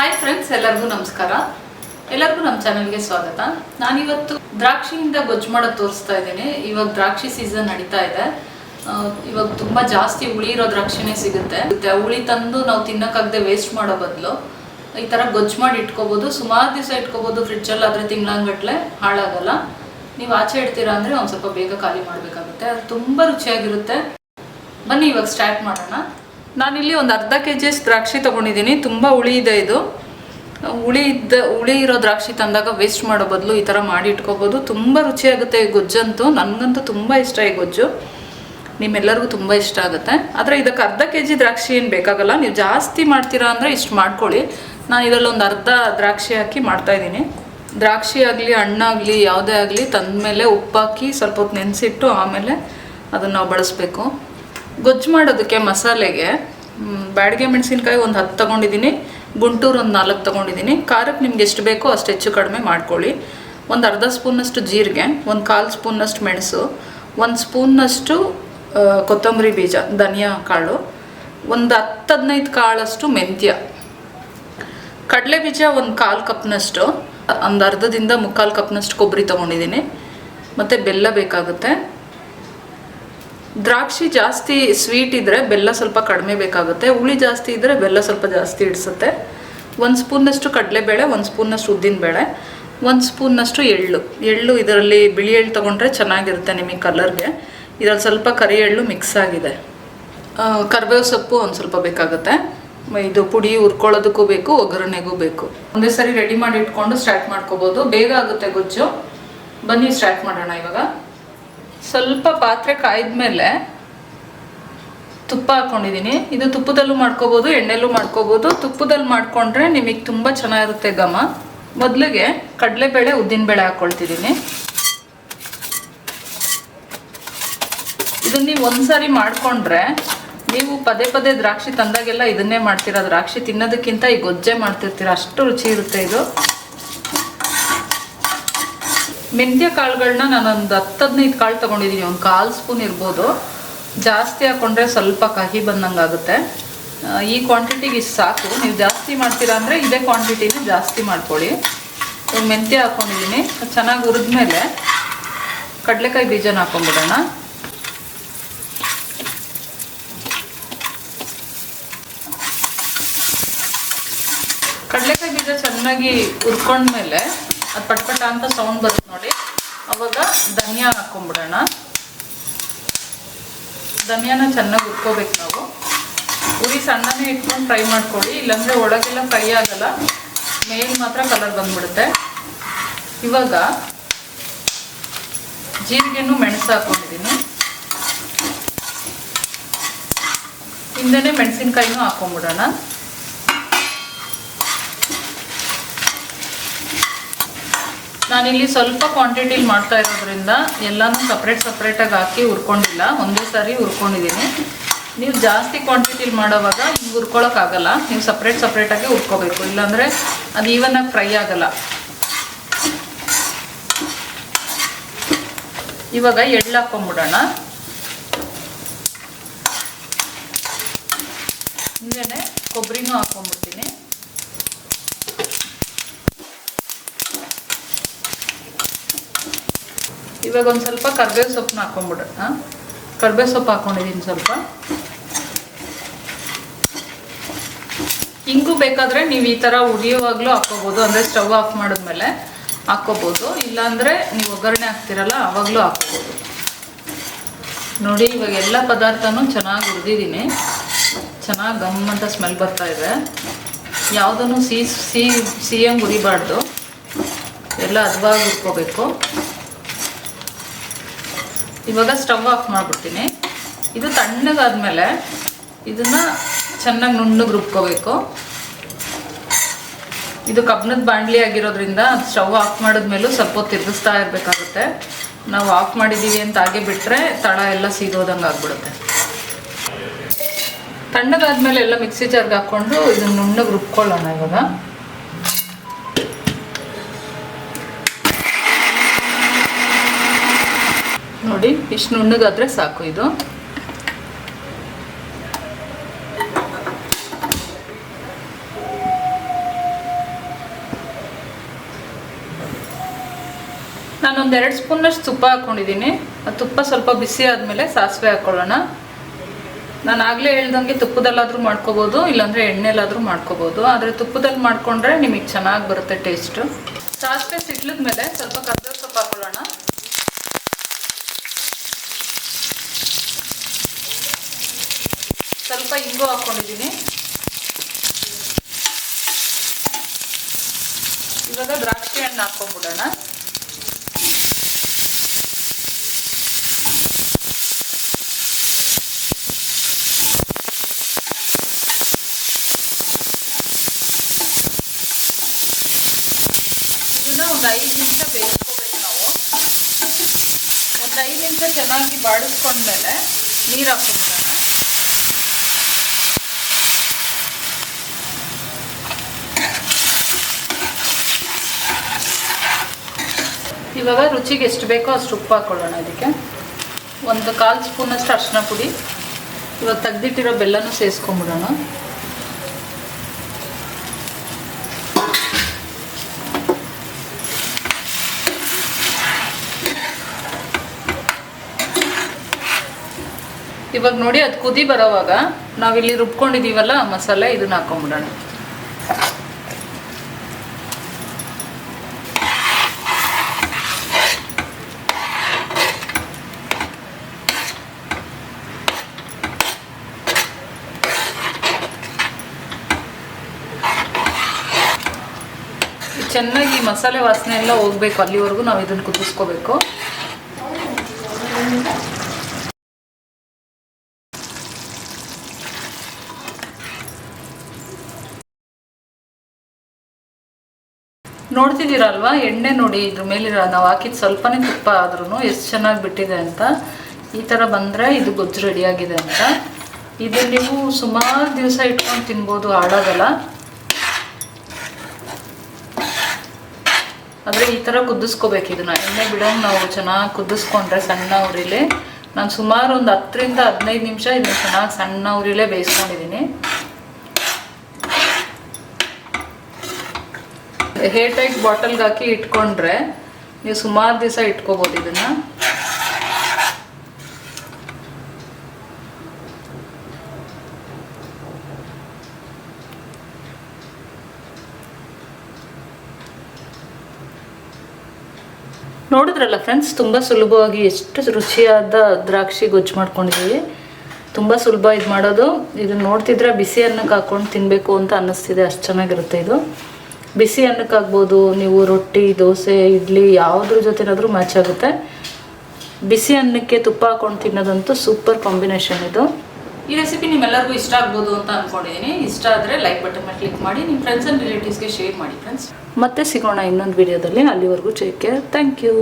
Hi friends ಎಲ್ಲರಿಗೂ ನಮಸ್ಕಾರ. ಎಲ್ಲರಿಗೂ ನಮ್ಮ ಚಾನಲ್ಗೆ ಸ್ವಾಗತ. ನಾನಿವತ್ತು ದ್ರಾಕ್ಷಿಯಿಂದ ಗೊಜ್ಜು ಮಾಡೋದು ತೋರಿಸ್ತಾ ಇದ್ದೀನಿ. ಇವಾಗ ದ್ರಾಕ್ಷಿ ಸೀಸನ್ ನಡೀತಾ ಇದೆ. ಇವಾಗ ತುಂಬ ಜಾಸ್ತಿ ಹುಳಿ ಇರೋ ದ್ರಾಕ್ಷಿನೇ ಸಿಗುತ್ತೆ. ಮತ್ತೆ ಹುಳಿ ತಂದು ನಾವು ತಿನ್ನೋಕ್ಕಾಗದೆ ವೇಸ್ಟ್ ಮಾಡೋ ಬದಲು ಈ ಥರ ಗೊಜ್ಜು ಮಾಡಿ ಇಟ್ಕೋಬೋದು. ಸುಮಾರು ದಿವಸ ಇಟ್ಕೋಬೋದು ಫ್ರಿಡ್ಜಲ್ಲಿ ಆದರೆ ತಿಂಗಳಂಗಟ್ಲೆ ಹಾಳಾಗಲ್ಲ. ನೀವು ಆಚೆ ಇಡ್ತೀರಾ ಅಂದರೆ ಒಂದು ಸ್ವಲ್ಪ ಬೇಗ ಖಾಲಿ ಮಾಡಬೇಕಾಗುತ್ತೆ. ಅದು ತುಂಬ ರುಚಿಯಾಗಿರುತ್ತೆ. ಬನ್ನಿ ಇವಾಗ ಸ್ಟಾರ್ಟ್ ಮಾಡೋಣ. ನಾನಿಲ್ಲಿ ಒಂದು ಅರ್ಧ ಕೆ ಜಿ ದ್ರಾಕ್ಷಿ ತೊಗೊಂಡಿದ್ದೀನಿ. ತುಂಬ ಹುಳಿ ಇದೆ ಇದು. ಹುಳಿ ಇದ್ದ, ಹುಳಿ ಇರೋ ದ್ರಾಕ್ಷಿ ತಂದಾಗ ವೇಸ್ಟ್ ಮಾಡೋ ಬದಲು ಈ ಥರ ಮಾಡಿ ಇಟ್ಕೋಬೋದು. ತುಂಬ ರುಚಿಯಾಗುತ್ತೆ ಈ ಗೊಜ್ಜಂತೂ. ನನಗಂತೂ ತುಂಬ ಇಷ್ಟ ಈ ಗೊಜ್ಜು. ನಿಮ್ಮೆಲ್ಲರಿಗೂ ತುಂಬ ಇಷ್ಟ ಆಗುತ್ತೆ. ಆದರೆ ಇದಕ್ಕೆ ಅರ್ಧ ಕೆ ಜಿ ದ್ರಾಕ್ಷಿ ಏನು ಬೇಕಾಗಲ್ಲ. ನೀವು ಜಾಸ್ತಿ ಮಾಡ್ತೀರಾ ಅಂದರೆ ಇಷ್ಟು ಮಾಡ್ಕೊಳ್ಳಿ. ನಾನು ಇದರಲ್ಲಿ ಒಂದು ಅರ್ಧ ದ್ರಾಕ್ಷಿ ಹಾಕಿ ಮಾಡ್ತಾ ಇದ್ದೀನಿ. ದ್ರಾಕ್ಷಿ ಆಗಲಿ ಹಣ್ಣಾಗಲಿ ಯಾವುದೇ ಆಗಲಿ ತಂದಮೇಲೆ ಉಪ್ಪಾಕಿ ಸ್ವಲ್ಪ ಹೊತ್ತು ನೆನೆಸಿಟ್ಟು ಆಮೇಲೆ ಅದನ್ನು ನಾವು ಬಳಸಬೇಕು. ಗೊಜ್ಜು ಮಾಡೋದಕ್ಕೆ ಮಸಾಲೆಗೆ ಬ್ಯಾಡಗೆ ಮೆಣಸಿನ್ಕಾಯಿ ಒಂದು ಹತ್ತು ತೊಗೊಂಡಿದ್ದೀನಿ ಗುಂಟೂರು ಒಂದು ನಾಲ್ಕು ತೊಗೊಂಡಿದ್ದೀನಿ ಖಾರಕ್ಕೆ ನಿಮ್ಗೆ ಎಷ್ಟು ಬೇಕೋ ಅಷ್ಟು ಹೆಚ್ಚು ಕಡಿಮೆ ಮಾಡ್ಕೊಳ್ಳಿ. ಒಂದು ಅರ್ಧ ಸ್ಪೂನಷ್ಟು ಜೀರಿಗೆ, ಒಂದು ಕಾಲು ಸ್ಪೂನಷ್ಟು ಮೆಣಸು, ಒಂದು ಸ್ಪೂನ್ನಷ್ಟು ಕೊತ್ತಂಬರಿ ಬೀಜ, ಧನಿಯಾ ಕಾಳು, ಒಂದು ಹತ್ತು ಹದಿನೈದು ಕಾಳಷ್ಟು ಮೆಂತ್ಯ. ಕಡಲೆ ಬೀಜ ಒಂದು ಕಾಲು ಕಪ್ನಷ್ಟು, ಒಂದು ಅರ್ಧದಿಂದ ಮುಕ್ಕಾಲು ಕಪ್ನಷ್ಟು ಕೊಬ್ಬರಿ ತೊಗೊಂಡಿದ್ದೀನಿ ಮತ್ತು ಬೆಲ್ಲ ಬೇಕಾಗುತ್ತೆ. ದ್ರಾಕ್ಷಿ ಜಾಸ್ತಿ ಸ್ವೀಟ್ ಇದ್ದರೆ ಬೆಲ್ಲ ಸ್ವಲ್ಪ ಕಡಿಮೆ ಬೇಕಾಗುತ್ತೆ. ಹುಳಿ ಜಾಸ್ತಿ ಇದ್ದರೆ ಬೆಲ್ಲ ಸ್ವಲ್ಪ ಜಾಸ್ತಿ ಇಡಿಸುತ್ತೆ. ಒಂದು ಸ್ಪೂನ್ನಷ್ಟು ಕಡಲೆಬೇಳೆ, ಒಂದು ಸ್ಪೂನ್ನಷ್ಟು ಉದ್ದಿನಬೇಳೆ ಒಂದು ಸ್ಪೂನ್ನಷ್ಟು ಎಳ್ಳು. ಎಳ್ಳು ಇದರಲ್ಲಿ ಬಿಳಿ ಎಳ್ಳು ತೊಗೊಂಡ್ರೆ ಚೆನ್ನಾಗಿರುತ್ತೆ ನಿಮಗೆ ಕಲರ್ಗೆ. ಇದರಲ್ಲಿ ಸ್ವಲ್ಪ ಕರಿ ಎಳ್ಳು ಮಿಕ್ಸ್ ಆಗಿದೆ. ಕರ್ಬೇವು ಸೊಪ್ಪು ಒಂದು ಸ್ವಲ್ಪ ಬೇಕಾಗುತ್ತೆ. ಇದು ಪುಡಿ ಹುರ್ಕೊಳ್ಳೋದಕ್ಕೂ ಬೇಕು, ಒಗ್ಗರಣೆಗೂ ಬೇಕು. ಒಂದೇ ಸರಿ ರೆಡಿ ಮಾಡಿ ಇಟ್ಕೊಂಡು ಸ್ಟಾರ್ಟ್ ಮಾಡ್ಕೋಬೋದು. ಬೇಗ ಆಗುತ್ತೆ ಗೊಜ್ಜು. ಬನ್ನಿ ಸ್ಟಾರ್ಟ್ ಮಾಡೋಣ ಇವಾಗ. ಸ್ವಲ್ಪ ಪಾತ್ರೆ ಕಾಯ್ದ್ಮೇಲೆ ತುಪ್ಪ ಹಾಕೊಂಡಿದ್ದೀನಿ. ಇದು ತುಪ್ಪದಲ್ಲೂ ಮಾಡ್ಕೋಬೋದು, ಎಣ್ಣೆಲ್ಲೂ ಮಾಡ್ಕೋಬೋದು. ತುಪ್ಪದಲ್ಲಿ ಮಾಡ್ಕೊಂಡ್ರೆ ನಿಮಗೆ ತುಂಬ ಚೆನ್ನಾಗಿರುತ್ತೆ ಘಮ. ಮೊದಲಿಗೆ ಕಡಲೆಬೇಳೆ, ಉದ್ದಿನಬೇಳೆ ಹಾಕ್ಕೊಳ್ತಿದ್ದೀನಿ ಇದನ್ನ ನೀವು ಒಂದ್ಸಾರಿ ಮಾಡ್ಕೊಂಡ್ರೆ ನೀವು ಪದೇ ಪದೇ ದ್ರಾಕ್ಷಿ ತಂದಾಗೆಲ್ಲ ಇದನ್ನೇ ಮಾಡ್ತೀರಾ. ದ್ರಾಕ್ಷಿ ತಿನ್ನೋದಕ್ಕಿಂತ ಈ ಗೊಜ್ಜೆ ಮಾಡ್ತಿರ್ತೀರ. ಅಷ್ಟು ರುಚಿ ಇರುತ್ತೆ ಇದು. ಮೆಂತ್ಯ ಕಾಳುಗಳನ್ನ ನಾನೊಂದು ಹತ್ತು ಹದಿನೈದು ಕಾಳು ತೊಗೊಂಡಿದ್ದೀನಿ ಒಂದು ಕಾಲು ಸ್ಪೂನ್ ಇರ್ಬೋದು. ಜಾಸ್ತಿ ಹಾಕ್ಕೊಂಡ್ರೆ ಸ್ವಲ್ಪ ಕಹಿ ಬಂದಂಗೆ ಆಗುತ್ತೆ ಈ ಕ್ವಾಂಟಿಟಿಗೆ ಇಷ್ಟು ಸಾಕು. ನೀವು ಜಾಸ್ತಿ ಮಾಡ್ತೀರಾ ಅಂದರೆ ಇದೇ ಕ್ವಾಂಟಿಟಿನ ಜಾಸ್ತಿ ಮಾಡ್ಕೊಳ್ಳಿ. ಇವಾಗ ಮೆಂತ್ಯ ಹಾಕ್ಕೊಂಡಿದ್ದೀನಿ ಚೆನ್ನಾಗಿ ಹುರಿದ್ಮೇಲೆ ಕಡಲೆಕಾಯಿ ಬೀಜನ ಹಾಕ್ಕೊಂಡ್ಬಿಡೋಣ ಕಡಲೆಕಾಯಿ ಬೀಜ ಚೆನ್ನಾಗಿ ಹುರ್ಕೊಂಡ್ಮೇಲೆ ಅದು ಪಟ್ಪಟ ಅಂತ ಸೌಂಡ್ ಬರುತ್ತೆ ನೋಡಿ. ಅವಾಗ ಧನಿಯಾ ಹಾಕೊಂಡ್ಬಿಡೋಣ. ಧನಿಯಾನ ಚೆನ್ನಾಗಿ ಉತ್ಕೋಬೇಕು ನಾವು. ಉರಿ ಸಣ್ಣನೇ ಇಟ್ಕೊಂಡು ಫ್ರೈ ಮಾಡ್ಕೊಳ್ಳಿ. ಇಲ್ಲಾಂದರೆ ಒಳಗೆಲ್ಲ ಫ್ರೈ ಆಗಲ್ಲ. ಮೇಲ್ ಮಾತ್ರ ಕಲರ್ ಬಂದ್ಬಿಡುತ್ತೆ. ಇವಾಗ ಜೀರಿಗೆನೂ ಮೆಣಸು ಹಾಕೊಂಡಿದ್ದೀನಿ ಹಿಂದೆ ಮೆಣಸಿನ್ಕಾಯಿನೂ ಹಾಕೊಂಡ್ಬಿಡೋಣ. ನಾನಿಲ್ಲಿ ಸ್ವಲ್ಪ ಕ್ವಾಂಟಿಟಿಲಿ ಮಾಡ್ತಾ ಇರೋದ್ರಿಂದ ಎಲ್ಲನೂ ಸಪ್ರೇಟ್ ಸಪ್ರೇಟಾಗಿ ಹಾಕಿ ಹುರ್ಕೊಂಡಿಲ್ಲ. ಒಂದೇ ಸಾರಿ ಹುರ್ಕೊಂಡಿದ್ದೀನಿ. ನೀವು ಜಾಸ್ತಿ ಕ್ವಾಂಟಿಟಿಲಿ ಮಾಡೋವಾಗ ಹಿಂಗೆ ಹುರ್ಕೊಳಕ್ಕಾಗಲ್ಲ. ನೀವು ಸಪ್ರೇಟ್ ಸಪ್ರೇಟಾಗಿ ಹುರ್ಕೋಬೇಕು. ಇಲ್ಲಾಂದರೆ ಅದು ಈವನ್ನಾಗಿ ಫ್ರೈ ಆಗಲ್ಲ. ಇವಾಗ ಎಳ್ಳು ಹಾಕೊಂಬಿಡೋಣ ಹಿಂದೆ ಕೊಬ್ಬರಿನೂ ಹಾಕೊಂಡ್ಬಿಡ್ತೀನಿ ಇವಾಗ ಒಂದು ಸ್ವಲ್ಪ ಕರ್ಬೇವು ಸೊಪ್ಪನ್ನ ಹಾಕೊಂಡ್ಬಿಡೋಣ ಕರ್ಬೇವು ಸೊಪ್ಪು ಹಾಕೊಂಡಿದ್ದೀನಿ ಸ್ವಲ್ಪ. ಹಿಂಗೂ ಬೇಕಾದರೆ ನೀವು ಈ ಥರ ಉರಿಯುವಾಗಲೂ ಹಾಕ್ಕೋಬೋದು ಅಂದರೆ ಸ್ಟವ್ ಆಫ್ ಮಾಡಿದ್ಮೇಲೆ ಹಾಕ್ಕೋಬೋದು ಇಲ್ಲಾಂದರೆ ನೀವು ಒಗ್ಗರಣೆ ಹಾಕ್ತಿರಲ್ಲ ಆವಾಗಲೂ ಹಾಕ್ಕೋಬೋದು ನೋಡಿ, ಇವಾಗ ಎಲ್ಲ ಪದಾರ್ಥನೂ ಚೆನ್ನಾಗಿ ಹುರಿದಿದ್ದೀನಿ ಚೆನ್ನಾಗಿ ಗಮ್ ಅಂತ ಸ್ಮೆಲ್ ಬರ್ತಾ ಇದೆ. ಯಾವುದನ್ನು ಸಿಹಿ ಸಿಹಿ ಸಿಹಿಯಂಗೆ ಹುರಿಬಾರ್ದು. ಎಲ್ಲ ಹದವಾಗಿ ಹುರ್ಕೋಬೇಕು. ಇವಾಗ ಸ್ಟವ್ ಆಫ್ ಮಾಡಿಬಿಡ್ತೀನಿ. ಇದು ತಣ್ಣಗಾದ್ಮೇಲೆ ಇದನ್ನ ಚೆನ್ನಾಗಿ ನುಣ್ಣಗೆ ರುಬ್ಕೋಬೇಕು. ಇದು ಕಬ್ಬಿಣದ ಬಾಣಲಿ ಆಗಿರೋದ್ರಿಂದ ಸ್ಟವ್ ಆಫ್ ಮಾಡಿದ್ಮೇಲೂ ಸ್ವಲ್ಪ ತಿರ್ಗಿಸ್ತಾ ಇರಬೇಕಾಗುತ್ತೆ. ನಾವು ಆಫ್ ಮಾಡಿದ್ದೀವಿ ಅಂತ ಹಾಗೆ ಬಿಟ್ಟರೆ ತಳ ಎಲ್ಲ ಸೀದೋದಂಗೆ ಆಗ್ಬಿಡುತ್ತೆ. ತಣ್ಣಗಾದ್ಮೇಲೆ ಎಲ್ಲ ಮಿಕ್ಸಿ ಜಾರ್ಗೆ ಹಾಕ್ಕೊಂಡು ಇದನ್ನ ನುಣ್ಣಗೆ ರುಬ್ಕೊಳ್ಳೋಣ ಇವಾಗ. ನೋಡಿ, ಇಷ್ಟು ನುಣ್ಣಗಾದ್ರೆ ಸಾಕು ಇದು. ನಾನೊಂದು ಎರಡು ಸ್ಪೂನಷ್ಟು ತುಪ್ಪ ಹಾಕ್ಕೊಂಡಿದ್ದೀನಿ ಆ ತುಪ್ಪ ಸ್ವಲ್ಪ ಬಿಸಿ ಆದಮೇಲೆ ಸಾಸಿವೆ ಹಾಕ್ಕೊಳ್ಳೋಣ ನಾನು ಆಗ್ಲೇ ಹೇಳ್ದಂಗೆ ತುಪ್ಪದಲ್ಲಾದರೂ ಮಾಡ್ಕೋಬೋದು, ಇಲ್ಲಾಂದರೆ ಎಣ್ಣೆಲಾದರೂ ಮಾಡ್ಕೋಬೋದು. ಆದ್ರೆ ತುಪ್ಪದಲ್ಲಿ ಮಾಡ್ಕೊಂಡ್ರೆ ನಿಮಗೆ ಚೆನ್ನಾಗಿ ಬರುತ್ತೆ ಟೇಸ್ಟು. ಸಾಸಿವೆ ಸಿಡ್ಲದ ಮೇಲೆ ಸ್ವಲ್ಪ ಕದ್ದ ಸೊಪ್ಪು ಹಾಕೊಳ್ಳೋಣ. ಸ್ವಲ್ಪ ಇಂಗು ಹಾಕ್ಕೊಂಡಿದ್ದೀನಿ ಇವಾಗ ದ್ರಾಕ್ಷಿ ಹಣ್ಣು ಹಾಕ್ಕೊಂಡ್ಬಿಡೋಣ ಇದನ್ನ ಒಂದು ಐದು ಬೇಯಿಸ್ಕೋಬೇಕು ನಾವು. ಒಂದು ಐದು ನಿಮಿಷ ಚೆನ್ನಾಗಿ ಬಾಡಿಸ್ಕೊಂಡ್ಮೇಲೆ ನೀರು ಹಾಕೊಂಡ್ಬಿಡೋಣ. ಇವಾಗ ರುಚಿಗೆ ಎಷ್ಟು ಬೇಕೋ ಅಷ್ಟು ಉಪ್ಪು ಹಾಕ್ಕೊಳ್ಳೋಣ ಇದಕ್ಕೆ. ಒಂದು ಕಾಲು ಸ್ಪೂನಷ್ಟು ಅರ್ಶಿನ ಪುಡಿ. ಇವಾಗ ತೆಗ್ದಿಟ್ಟಿರೋ ಬೆಲ್ಲನೂ ಸೇರಿಸ್ಕೊಂಬಿಡೋಣ ಇವಾಗ ನೋಡಿ, ಅದು ಕುದಿ ಬರೋವಾಗ ನಾವಿಲ್ಲಿ ರುಬ್ಕೊಂಡಿದ್ದೀವಲ್ಲ ಮಸಾಲೆ, ಇದನ್ನ ಹಾಕೊಂಡ್ಬಿಡೋಣ ಚೆನ್ನಾಗಿ ಮಸಾಲೆ ವಾಸನೆ ಎಲ್ಲ ಹೋಗ್ಬೇಕು. ಅಲ್ಲಿವರೆಗೂ ನಾವು ಇದನ್ನು ಕುದಿಸ್ಕೋಬೇಕು. ನೋಡ್ತಿದ್ದೀರಲ್ವಾ? ಎಣ್ಣೆ ನೋಡಿ, ಇದ್ರ ಮೇಲಿರೋ ನಾವು ಹಾಕಿದ ಸ್ವಲ್ಪನೇ ತುಪ್ಪ ಆದ್ರೂ ಎಷ್ಟು ಚೆನ್ನಾಗಿ ಬಿಟ್ಟಿದೆ ಅಂತ. ಈ ಥರ ಬಂದರೆ ಇದು ಗೊಜ್ಜು ರೆಡಿಯಾಗಿದೆ ಅಂತ. ಇದು ನೀವು ಸುಮಾರು ದಿವಸ ಇಟ್ಕೊಂಡು ತಿನ್ಬೋದು ಹಾಳಾಗಲ್ಲ ಆದರೆ ಈ ಥರ ಕುದಿಸ್ಕೋಬೇಕು ಇದನ್ನ. ಎಣ್ಣೆ ಬಿಡೋಂಗೆ ನಾವು ಚೆನ್ನಾಗಿ ಕುದಿಸ್ಕೊಂಡ್ರೆ ಸಣ್ಣ ಉರಿಲಿ. ನಾನು ಸುಮಾರು ಒಂದು ಹತ್ತರಿಂದ ಹದಿನೈದು ನಿಮಿಷ ಇದನ್ನ ಚೆನ್ನಾಗಿ ಸಣ್ಣ ಉರಿಲೇ ಬೇಯಿಸ್ಕೊಂಡಿದ್ದೀನಿ ಹೇರ್ ಟೈಟ್ ಬಾಟಲ್ಗೆ ಹಾಕಿ ಇಟ್ಕೊಂಡ್ರೆ ನೀವು ಸುಮಾರು ದಿವಸ ಇಟ್ಕೋಬೋದು ಇದನ್ನ. ನೋಡಿದ್ರಲ್ಲ ಫ್ರೆಂಡ್ಸ್ ತುಂಬ ಸುಲಭವಾಗಿ ಎಷ್ಟು ರುಚಿಯಾದ ದ್ರಾಕ್ಷಿ ಗೊಜ್ಜು ಮಾಡ್ಕೊಂಡಿದ್ದೀವಿ. ತುಂಬ ಸುಲಭ ಇದು ಮಾಡೋದು. ಇದನ್ನು ನೋಡ್ತಿದ್ರೆ ಬಿಸಿ ಅನ್ನಕ್ಕೆ ಹಾಕ್ಕೊಂಡು ತಿನ್ನಬೇಕು ಅಂತ ಅನ್ನಿಸ್ತಿದೆ, ಅಷ್ಟು ಚೆನ್ನಾಗಿರುತ್ತೆ ಇದು. ಬಿಸಿ ಅನ್ನಕ್ಕೆ ಆಗ್ಬೋದು ನೀವು ರೊಟ್ಟಿ, ದೋಸೆ, ಇಡ್ಲಿ ಯಾವುದ್ರ ಜೊತೆನಾದರೂ ಮ್ಯಾಚ್ ಆಗುತ್ತೆ. ಬಿಸಿ ಅನ್ನಕ್ಕೆ ತುಪ್ಪ ಹಾಕೊಂಡು ತಿನ್ನೋದಂತೂ ಸೂಪರ್ ಕಾಂಬಿನೇಷನ್ ಇದು. ಈ ರೆಸಿಪಿ ನಿಮ್ಮೆಲ್ಲರಿಗೂ ಇಷ್ಟ ಆಗ್ಬೋದು ಅಂತ ಅಂದ್ಕೊಂಡಿದ್ದೀನಿ ಇಷ್ಟ ಆದರೆ ಲೈಕ್ ಬಟನ್ ಮೇಲೆ ಕ್ಲಿಕ್ ಮಾಡಿ ನಿಮ್ಮ ಫ್ರೆಂಡ್ಸ್ ಆ್ಯಂಡ್ ರಿಲೇಟಿವ್ಸ್ಗೆ ಶೇರ್ ಮಾಡಿ ಫ್ರೆಂಡ್ಸ್ ಮತ್ತೆ ಸಿಗೋಣ ಇನ್ನೊಂದು ವಿಡಿಯೋದಲ್ಲಿ ಅಲ್ಲಿವರೆಗೂ ಟೇಕ್ ಕೇರ್ ಥ್ಯಾಂಕ್ ಯು